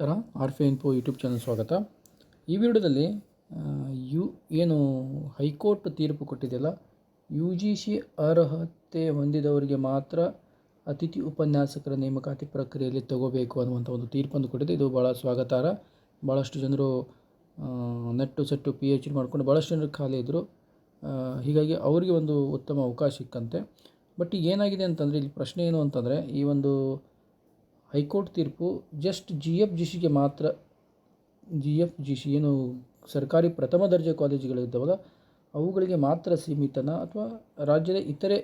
ನಮಸ್ಕಾರ, ಆರ್ ಫೆ info YouTube channel ಸ್ವಾಗತ. ಈ ವಿಡಿಯೋದಲ್ಲಿ ಯು, ಏನು ಹೈಕೋರ್ಟ್ ತೀರ್ಪು ಕೊಟ್ಟಿದೆಯಲ್ಲ, ಯು ಜಿ ಸಿ ಅರ್ಹತೆ ಹೊಂದಿದವರಿಗೆ ಮಾತ್ರ ಅತಿಥಿ ಉಪನ್ಯಾಸಕರ ನೇಮಕಾತಿ ಪ್ರಕ್ರಿಯೆಯಲ್ಲಿ ತಗೋಬೇಕು ಅನ್ನುವಂಥ ಒಂದು ತೀರ್ಪನ್ನು ಕೊಟ್ಟಿದೆ. ಇದು ಭಾಳ ಸ್ವಾಗತಾರ ಭಾಳಷ್ಟು ಜನರು ನೆಟ್ಟು ಸೆಟ್ಟು ಪಿ ಎಚ್ ಡಿ ಮಾಡ್ಕೊಂಡು ಭಾಳಷ್ಟು ಜನರು ಖಾಲಿ ಇದ್ದರು ಹೀಗಾಗಿ ಅವರಿಗೆ ಒಂದು ಉತ್ತಮ ಅವಕಾಶ ಸಿಕ್ಕಂತೆ. ಬಟ್ ಏನಾಗಿದೆ ಅಂತಂದರೆ, ಇಲ್ಲಿ ಪ್ರಶ್ನೆ ಏನು ಅಂತಂದರೆ, ಈ ಒಂದು ಹೈಕೋರ್ಟ್ ತೀರ್ಪು ಜಸ್ಟ್ ಜಿ ಎಫ್ ಜಿ ಸಿಗೆ ಮಾತ್ರ, ಜಿ ಎಫ್ ಜಿ ಸಿ ಏನು ಸರ್ಕಾರಿ ಪ್ರಥಮ ದರ್ಜೆ ಕಾಲೇಜುಗಳಿದ್ದಾವಲ್ಲ ಅವುಗಳಿಗೆ ಮಾತ್ರ ಸೀಮಿತನ ಅಥವಾ ರಾಜ್ಯದ ಇತರೆ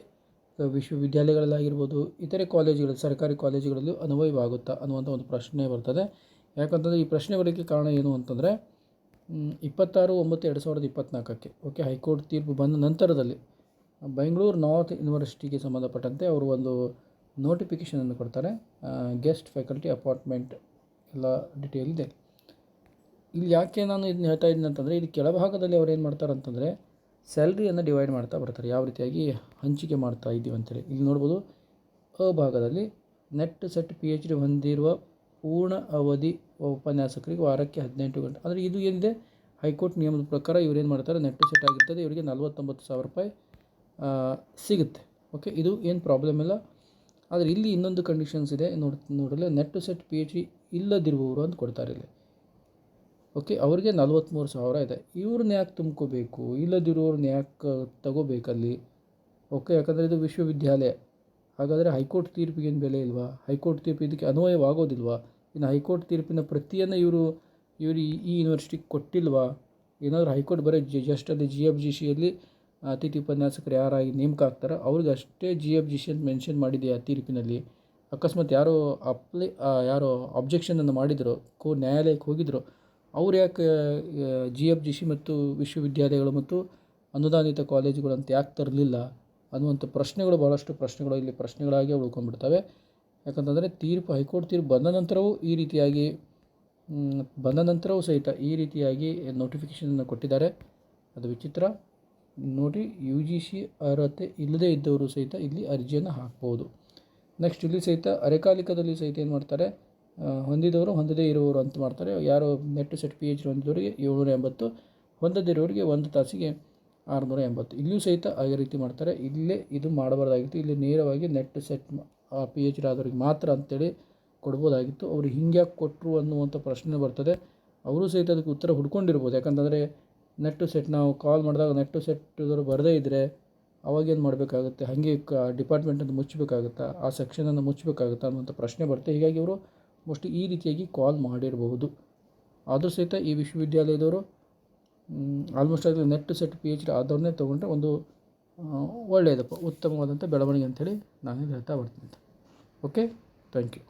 ವಿಶ್ವವಿದ್ಯಾಲಯಗಳಲ್ಲಾಗಿರ್ಬೋದು, ಇತರೆ ಕಾಲೇಜುಗಳು, ಸರ್ಕಾರಿ ಕಾಲೇಜುಗಳಲ್ಲೂ ಅನ್ವಯವಾಗುತ್ತಾ ಅನ್ನುವಂಥ ಒಂದು ಪ್ರಶ್ನೆ ಬರ್ತದೆ. ಯಾಕಂತಂದರೆ ಈ ಪ್ರಶ್ನೆ ಬರೋಕ್ಕೆ ಕಾರಣ ಏನು ಅಂತಂದರೆ ಇಪ್ಪತ್ತಾರು, ಒಂಬತ್ತು, ಎರಡು ಸಾವಿರದ ಇಪ್ಪತ್ತ್ನಾಲ್ಕಕ್ಕೆ ಓಕೆ, ಹೈಕೋರ್ಟ್ ತೀರ್ಪು ಬಂದ ನಂತರದಲ್ಲಿ, ಬೆಂಗಳೂರು ನಾರ್ತ್ ಯೂನಿವರ್ಸಿಟಿಗೆ ಸಂಬಂಧಪಟ್ಟಂತೆ ಅವರು ಒಂದು ನೋಟಿಫಿಕೇಷನನ್ನು ಕೊಡ್ತಾರೆ. ಗೆಸ್ಟ್ ಫ್ಯಾಕಲ್ಟಿ ಅಪಾರ್ಟ್ಮೆಂಟ್ ಎಲ್ಲ ಡಿಟೇಲ್ ಇದೆ. ಇಲ್ಲಿ ಯಾಕೆ ನಾನು ಇದನ್ನ ಹೇಳ್ತಾ ಇದ್ದೀನಿ ಅಂತಂದರೆ, ಇಲ್ಲಿ ಕೆಳಭಾಗದಲ್ಲಿ ಅವ್ರು ಏನು ಮಾಡ್ತಾರೆ ಅಂತಂದರೆ ಸ್ಯಾಲ್ರಿಯನ್ನು ಡಿವೈಡ್ ಮಾಡ್ತಾ ಬರ್ತಾರೆ. ಯಾವ ರೀತಿಯಾಗಿ ಹಂಚಿಕೆ ಮಾಡ್ತಾ ಇದ್ದೀವಿ ಅಂತೇಳಿ. ಇಲ್ಲಿ ನೋಡ್ಬೋದು ಅ ಭಾಗದಲ್ಲಿ NET SET P H D ಹೊಂದಿರುವ ಪೂರ್ಣ ಅವಧಿ ಉಪನ್ಯಾಸಕರಿಗೆ ವಾರಕ್ಕೆ ಹದಿನೆಂಟು ಗಂಟೆ. ಅಂದರೆ ಇದು ಏನಿದೆ? ಹೈಕೋರ್ಟ್ ನಿಯಮದ ಪ್ರಕಾರ ಇವ್ರು ಏನು ಮಾಡ್ತಾರೆ? ನೆಟ್ಟು ಸೆಟ್ ಆಗಿರ್ತದೆ, ಇವರಿಗೆ ನಲ್ವತ್ತೊಂಬತ್ತು ಸಾವಿರ ರೂಪಾಯಿ ಸಿಗುತ್ತೆ. ಓಕೆ ಇದು ಏನು ಪ್ರಾಬ್ಲಮ್ ಇಲ್ಲ. ಆದರೆ ಇಲ್ಲಿ ಇನ್ನೊಂದು ಕಂಡೀಷನ್ಸ್ ಇದೆ. ನೋಡ್, ನೋಡಲು NET SET P H D ಇಲ್ಲದಿರುವವರು ಅಂತ ಕೊಡ್ತಾರೆ ಇಲ್ಲಿ. ಓಕೆ ಅವ್ರಿಗೆ ನಲ್ವತ್ತ್ಮೂರು ಸಾವಿರ ಇದೆ. ಇವ್ರನ್ನ ಯಾಕೆ ತುಂಬ್ಕೋಬೇಕು? ಇಲ್ಲದಿರೋರನ್ನ ಯಾಕೆ ತಗೋಬೇಕಲ್ಲಿ ಓಕೆ ಯಾಕಂದರೆ ಇದು ವಿಶ್ವವಿದ್ಯಾಲಯ. ಹಾಗಾದರೆ ಹೈಕೋರ್ಟ್ ತೀರ್ಪಿಗೇನು ಬೆಲೆ ಇಲ್ವಾ? ಹೈಕೋರ್ಟ್ ತೀರ್ಪು ಇದಕ್ಕೆ ಅನ್ವಯವಾಗೋದಿಲ್ವಾ? ಇನ್ನು ಹೈಕೋರ್ಟ್ ತೀರ್ಪಿನ ಪ್ರತಿಯನ್ನು ಇವರು ಇವರು ಈ ಯೂನಿವರ್ಸಿಟಿಗೆ ಕೊಟ್ಟಿಲ್ವಾ? ಏನಾದರೂ ಹೈಕೋರ್ಟ್ ಬರೀ ಜಸ್ಟ್ ಅಲ್ಲಿ ಜಿ ಎಫ್ ಜಿ ಸಿಯಲ್ಲಿ ಅತಿಥಿ ಉಪನ್ಯಾಸಕರು ಯಾರಾಗಿ ನೇಮಕ ಆಗ್ತಾರೋ ಅವ್ರಿಗೆ ಅಷ್ಟೇ ಜಿ ಎಫ್ ಅಂತ ಮೆನ್ಷನ್ ಮಾಡಿದೆ ಆ ತೀರ್ಪಿನಲ್ಲಿ. ಅಕಸ್ಮಾತ್ ಯಾರೋ ಅಪ್ಲೈ ಯಾರೋ ಅಬ್ಜೆಕ್ಷನನ್ನು ಮಾಡಿದ್ರು, ಕೋ, ನ್ಯಾಯಾಲಯಕ್ಕೆ ಹೋಗಿದ್ರು, ಅವ್ರು ಯಾಕೆ ಜಿ ಎಫ್ ಜಿ ಸಿ ಮತ್ತು ವಿಶ್ವವಿದ್ಯಾಲಯಗಳು ಮತ್ತು ಅನುದಾನಿತ ಕಾಲೇಜುಗಳು ಅಂತ ಯಾಕೆ ತರಲಿಲ್ಲ ಅನ್ನುವಂಥ ಪ್ರಶ್ನೆಗಳು ಭಾಳಷ್ಟು ಪ್ರಶ್ನೆಗಳು ಇಲ್ಲಿ ಪ್ರಶ್ನೆಗಳಾಗಿ ಉಳ್ಕೊಂಡ್ಬಿಡ್ತವೆ. ಯಾಕಂತಂದರೆ ತೀರ್ಪು, ಹೈಕೋರ್ಟ್ ತೀರ್ಪು ಬಂದ ನಂತರವೂ ಈ ರೀತಿಯಾಗಿ ಬಂದ ನಂತರವೂ ಸಹಿತ ಈ ರೀತಿಯಾಗಿ ನೋಟಿಫಿಕೇಷನನ್ನು ಕೊಟ್ಟಿದ್ದಾರೆ. ಅದು ವಿಚಿತ್ರ. ನೋಡಿ ಯು ಜಿ ಸಿ ಅರ್ಹತೆ ಇಲ್ಲದೇ ಇದ್ದವರು ಸಹಿತ ಇಲ್ಲಿ ಅರ್ಜಿಯನ್ನು ಹಾಕ್ಬೋದು. ನೆಕ್ಸ್ಟ್ ಇಲ್ಲಿ ಸಹಿತ ಅರೆಕಾಲಿಕದಲ್ಲಿ ಸಹಿತ ಏನು ಮಾಡ್ತಾರೆ? ಹೊಂದಿದವರು ಹೊಂದದೇ ಇರುವವರು ಅಂತ ಮಾಡ್ತಾರೆ. ಯಾರು ನೆಟ್ ಸೆಟ್ ಪಿ ಎಚ್ ಹೊಂದಿದವರಿಗೆ ಏಳ್ನೂರ ಎಂಬತ್ತು ಹೊಂದದಿರೋರಿಗೆ ಒಂದು ತಾಸಿಗೆ ಆರುನೂರ ಎಂಬತ್ತು. ಇಲ್ಲಿಯೂ ಸಹಿತ ಅದೇ ರೀತಿ ಮಾಡ್ತಾರೆ. ಇಲ್ಲೇ ಇದು ಮಾಡಬಾರ್ದಾಗಿತ್ತು. ಇಲ್ಲಿ ನೇರವಾಗಿ NET SET P H D ಆದವ್ರಿಗೆ ಮಾತ್ರ ಅಂತೇಳಿ ಕೊಡ್ಬೋದಾಗಿತ್ತು. ಅವರು ಹಿಂಗ್ಯಾಕೆ ಕೊಟ್ಟರು ಅನ್ನುವಂಥ ಪ್ರಶ್ನೆ ಬರ್ತದೆ. ಅವರು ಸಹಿತ ಅದಕ್ಕೆ ಉತ್ತರ ಹುಡ್ಕೊಂಡಿರ್ಬೋದು. ಯಾಕಂತಂದರೆ ನೆಟ್ಟು ಸೆಟ್ ನಾವು ಕಾಲ್ ಮಾಡಿದಾಗ ನೆಟ್ಟು ಇದ್ರೂ ಬರದೇ ಇದ್ದರೆ ಅವಾಗೇನು ಮಾಡಬೇಕಾಗುತ್ತೆ? ಹಾಗೆ ಕ ಡಿಪಾರ್ಟ್ಮೆಂಟನ್ನು ಮುಚ್ಚಬೇಕಾಗುತ್ತಾ ಆ ಸೆಕ್ಷನನ್ನು ಮುಚ್ಚಬೇಕಾಗುತ್ತಾ ಅನ್ನುವಂಥ ಪ್ರಶ್ನೆ ಬರುತ್ತೆ. ಹೀಗಾಗಿ ಅವರು ಮೋಸ್ಟ್ಲಿ ಈ ರೀತಿಯಾಗಿ ಕಾಲ್ ಮಾಡಿರಬಹುದು. ಆದರೂ ಸಹಿತ ಈ ವಿಶ್ವವಿದ್ಯಾಲಯದವರು ಆಲ್ಮೋಸ್ಟ್ ಆಗಲಿ NET SET P H D ಆದವ್ರನ್ನೇ ತೊಗೊಂಡ್ರೆ ಒಂದು ಒಳ್ಳೆಯದಪ್ಪ ಉತ್ತಮವಾದಂಥ ಬೆಳವಣಿಗೆ ಅಂತೇಳಿ ನಾನು ಹೇಳ್ತಾ ಬರ್ತೀನಿ. Okay thank you